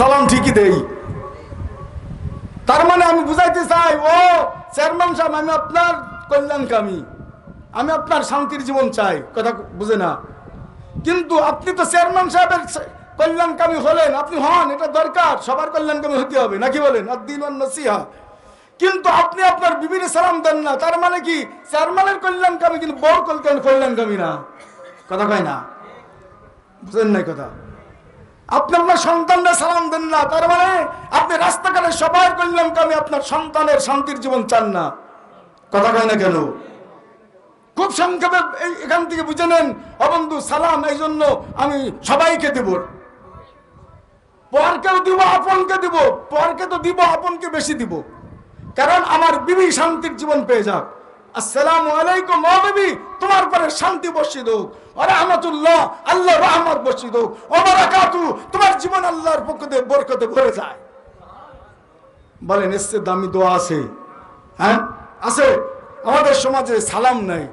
সালাম ঠিকই দেই। তার মানে আমি বুঝাইতে চাই, ও চেয়ারম্যান সাহেব, আমি আপনার কল্যাণকামী। আমি আপনার শান্তির জীবন চাই, কথা বুঝে না। কিন্তু আপনি তো চেয়ারম্যান সাহেবের কল্যাণকামী হলেন, আপনি হন, এটা দরকার, সবার কল্যাণকামী হতে হবে, নাকি বলেন? আর দিন নসিহা। কিন্তু আপনি আপনার বিবির সালাম দেন না, তার মানে কি? চেয়ারম্যানের কল্যাণকামী কিন্তু বড় কল্যাণ, কল্যাণকামী না। কথা কয় না? বুঝেন নাই কথা? আপনি আপনার সন্তানরা সালাম দেন না। তার মানে আপনি রাস্তাঘাটে সবাই সবার কল্যাণকামী আপনার সন্তানের শান্তির জীবন চান না। কথা কয় না কেন? খুব সংক্ষেপে এখান থেকে বুঝে নেন অবন্ধু সালাম, এই জন্য আমি সবাইকে দেব। পরকেও দিব, আপনকে দিব, পরকে তো দিব, আপনকে বেশি দিব। কারণ আমার বিবি শান্তির জীবন পেয়ে যাক। আসসালামু আলাইকুম বিবি তোমার পরে শান্তি হোক, ও রহমতুল্লাহ, আল্লাহ রহমত বর্ষিত হোক, ও বারাকাতু, তোমার জীবন আল্লাহর পক্ষ থেকে বরকতে ভরে যায়। বলেন, এসছে দামি দোয়া আছে। হ্যাঁ? আছে? আমাদের সমাজে সালাম নাই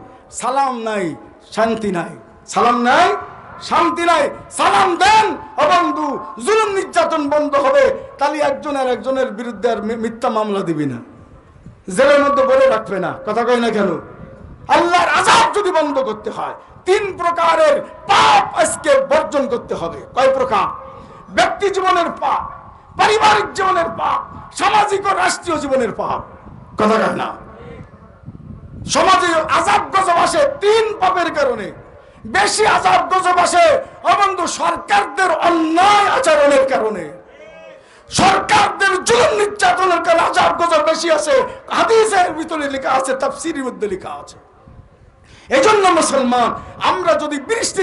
সালাম নাই, শান্তি নাই। সালাম নাই, শান্তি নাই, সালাম দেন অবন্ধু জুলুম নির্যাতন বন্ধ হবে, তাহলে একজনের একজনের বিরুদ্ধে আর মিথ্যা মামলা দিবি না। জেলের মধ্যে বলে রাখবে না। কথা কয় না কেন? আল্লাহর আজাব যদি বন্ধ করতে হয়, তিন প্রকারের পাপ আজকে বর্জন করতে হবে। কয় প্রকার? ব্যক্তি জীবনের পাপ, পারিবারিক জীবনের পাপ, সামাজিক ও রাষ্ট্রীয় জীবনের পাপ। কথা কয় না? সমাজে আজাব গজব আসে তিন পাপের কারণে। বেশি আজাব গজব আসে অবন্ধু সরকারদের অন্যায় আচরণের কারণে। সরকারদের জুলুম নির্যাতনের কারণে আজাব আছে হাদিসের ভিতরে লেখা আছে তাফসিরের মধ্যে লেখা আছে। এজন্য মুসলমান আমরা যদি বৃষ্টি